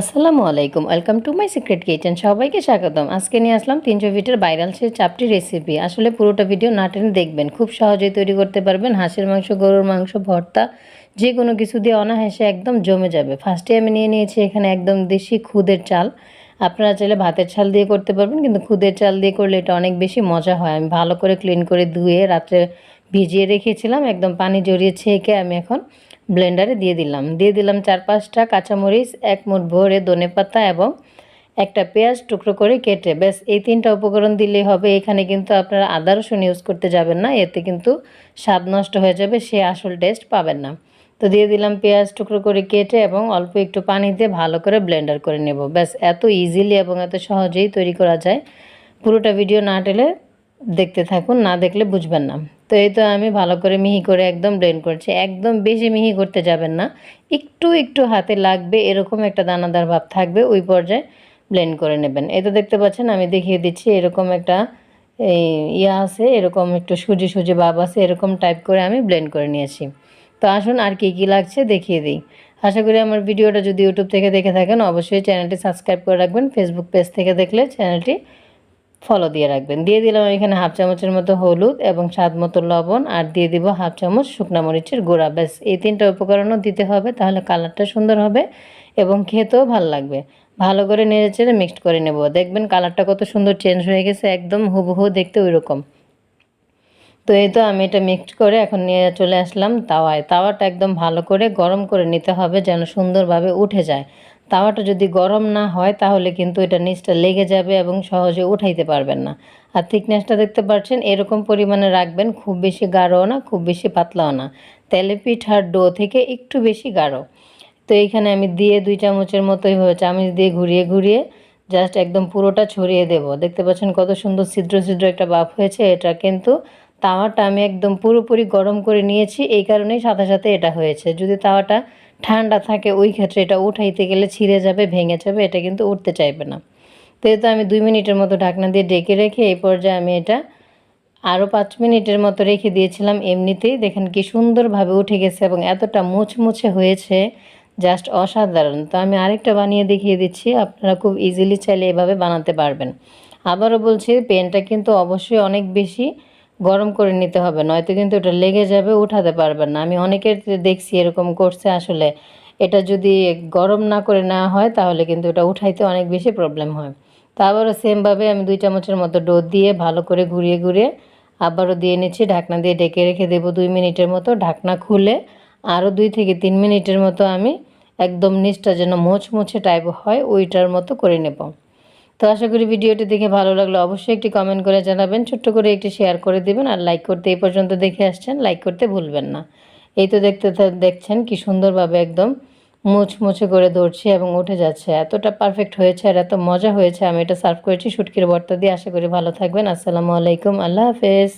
আসসালামু আলাইকুম, welcome to my secret kitchen. সবাইকে স্বাগতম। আজকে নিয়ে আসলাম তিনশো ফিটের ভাইরাল সেই চাপটি রেসিপি আসলে পুরোটা ভিডিও না টেনে দেখবেন, খুব সহজেই তৈরি করতে পারবেন। হাঁসের মাংস, গরুর মাংস, ভর্তা যে কোনো কিছু দিয়ে অনায়াসে একদম জমে যাবে। ফার্স্টে আমি নিয়ে নিয়েছি এখানে একদম দেশি খুদের চাল। আপনারা চাইলে ভাতের চাল দিয়ে করতে পারবেন, কিন্তু খুদের চাল দিয়ে করলে এটা অনেক বেশি মজা হয়। আমি ভালো করে ক্লিন করে ধুয়ে রাত্রে ভিজিয়ে রেখেছিলাম, একদম পানি জড়িয়ে ছেঁকে আমি এখন ব্লেন্ডারে দিয়ে দিলাম। দিয়ে দিলাম চার পাঁচটা কাঁচামরিচ, এক মুঠ ভরে ধনে পাতা এবং একটা পেঁয়াজ টুকরো করে কেটে। ব্যাস, এই তিনটা উপকরণ দিলেই হবে। এখানে কিন্তু আপনারা আদা, রসুন ইউজ করতে যাবেন না। এতে কিন্তু স্বাদ নষ্ট হয়ে যাবে, সে আসল টেস্ট পাবেন না। তো দিয়ে দিলাম পেঁয়াজ টুকরো করে কেটে এবং অল্প একটু পানি দিয়ে ভালো করে ব্লেন্ডার করে নেব। ব্যাস, এত ইজিলি এবং এত সহজেই তৈরি করা যায়। পুরোটা ভিডিও না টেলে দেখতে থাকুন, না দেখলে বুঝবেন না। তো এই তো আমি ভালো করে মিহি করে একদম ব্লেন্ড করছি। একদম বেশি মিহি করতে যাবেন না। একটু একটু হাতে লাগবে, এরকম একটা দানাদার ভাব থাকবে, ওই পর্যায়ে ব্লেন্ড করে নেবেন। এই তো দেখতে পাচ্ছেন, আমি দেখিয়ে দিচ্ছি, এরকম একটা, এই, ইয়া আছে, এরকম একটু সুজি সুজি ভাব আছে, এরকম টাইপ করে আমি ব্লেন্ড করে নিয়েছি। তো আসুন, আর কী কী লাগছে দেখিয়ে দিই। আশা করি আমার ভিডিওটা যদি ইউটিউব থেকে দেখে থাকেন, অবশ্যই চ্যানেলটি সাবস্ক্রাইব করে রাখবেন। ফেসবুক পেজ থেকে দেখলে চ্যানেলটি ফলো দিয়ে রাখবেন। দিয়ে দিলাম এখানে হাফ চামচের মতো হলুদ এবং স্বাদ মতো লবণ আর দিয়ে দিব হাফ চামচ শুকনো মরিচের গুঁড়া। ব্যাস, এই তিনটা উপকরণও দিতে হবে তাহলে কালারটা সুন্দর হবে এবং খেতেও ভালো লাগবে। ভালো করে নেড়ে চেড়ে মিক্সড করে নেব। দেখবেন কালারটা কত সুন্দর চেঞ্জ হয়ে গেছে, একদম হুবহু দেখতে ওই রকম তো এই তো আমি এটা মিক্সড করে এখন নিয়ে চলে আসলাম তাওয়ায়। তাওয়াটা একদম ভালো করে গরম করে নিতে হবে যেন সুন্দরভাবে উঠে যায়। তাওয়াটা যদি গরম না হয়, তাহলে কিন্তু এটা নিচটা লেগে যাবে এবং সহজে উঠাইতে পারবেন না। আর থিকনেসটা দেখতে পাচ্ছেন, এরকম পরিমাণে রাখবেন, খুব বেশি গাঢ়ও না, খুব বেশি পাতলাও না। তেলে পিঠার ডো থেকে একটু বেশি গাঢ়। তো এইখানে আমি দিয়ে দুই চামচের মতো এইভাবে চামচ দিয়ে ঘুরিয়ে ঘুরিয়ে জাস্ট একদম পুরোটা ছড়িয়ে দেব। দেখতে পাচ্ছেন কত সুন্দর ছিদ্র ছিদ্র একটা বাপ হয়েছে, এটা কিন্তু তাওয়াটা আমি একদম পুরোপুরি গরম করে নিয়েছি, এই কারণেই সাথে সাথে এটা হয়েছে। যদি তাওয়াটা ঠান্ডা থাকে ওই ক্ষেত্রে এটা উঠাইতে গেলে ছিঁড়ে যাবে, ভেঙে যাবে, এটা কিন্তু উঠতে চাইবে না। তো এই তো আমি দুই মিনিটের মতো ঢাকনা দিয়ে ডেকে রেখে এই পর্যায়ে আমি এটা আরও পাঁচ মিনিটের মতো রেখে দিয়েছিলাম এমনিতেই। দেখেন কি সুন্দরভাবে উঠে গেছে এবং এতটা মুচমুচে হয়েছে, জাস্ট অসাধারণ। তো আমি আরেকটা বানিয়ে দেখিয়ে দিচ্ছি, আপনারা খুব ইজিলি চাইলে এভাবে বানাতে পারবেন। আবারও বলছি, পেনটা কিন্তু অবশ্যই অনেক বেশি গরম করে নিতে হবে, নয়তো কিন্তু ওটা লেগে যাবে, উঠাতে পারবেন না। আমি অনেকের দেখছি এরকম করছে আসলে। এটা যদি গরম না করে নেওয়া হয়, তাহলে কিন্তু এটা উঠাইতে অনেক বেশি প্রবলেম হয়। তা আবারও সেমভাবে আমি দুই চামচের মতো ডো দিয়ে ভালো করে ঘুরিয়ে ঘুরিয়ে আবারও দিয়ে নিচ্ছি। ঢাকনা দিয়ে ডেকে রেখে দেবো দুই মিনিটের মতো। ঢাকনা খুলে আরও দুই থেকে তিন মিনিটের মতো আমি একদম নিচটা যেন মোচমোছে টাইপ হয়, ওইটার মতো করে নেব। তো আশা করি ভিডিওটি দেখে ভালো লাগল অবশ্যই একটি কমেন্ট করে জানাবেন, ছোট্ট করে একটি শেয়ার করে দিবেন আর লাইক করতে এই পর্যন্ত দেখে আসছেন লাইক করতে ভুলবেন না। এই তো দেখতে দেখছেন কি সুন্দরভাবে একদম মুচমুচে করে ধরছি এবং উঠে যাচ্ছে। এতটা পারফেক্ট হয়েছে আর এত মজা হয়েছে, আমি এটা সার্ভ করেছি শুটকির বর্তা দিয়ে। আশা করি ভালো থাকবেন। আসসালামু আলাইকুম। আল্লাহ হাফেজ।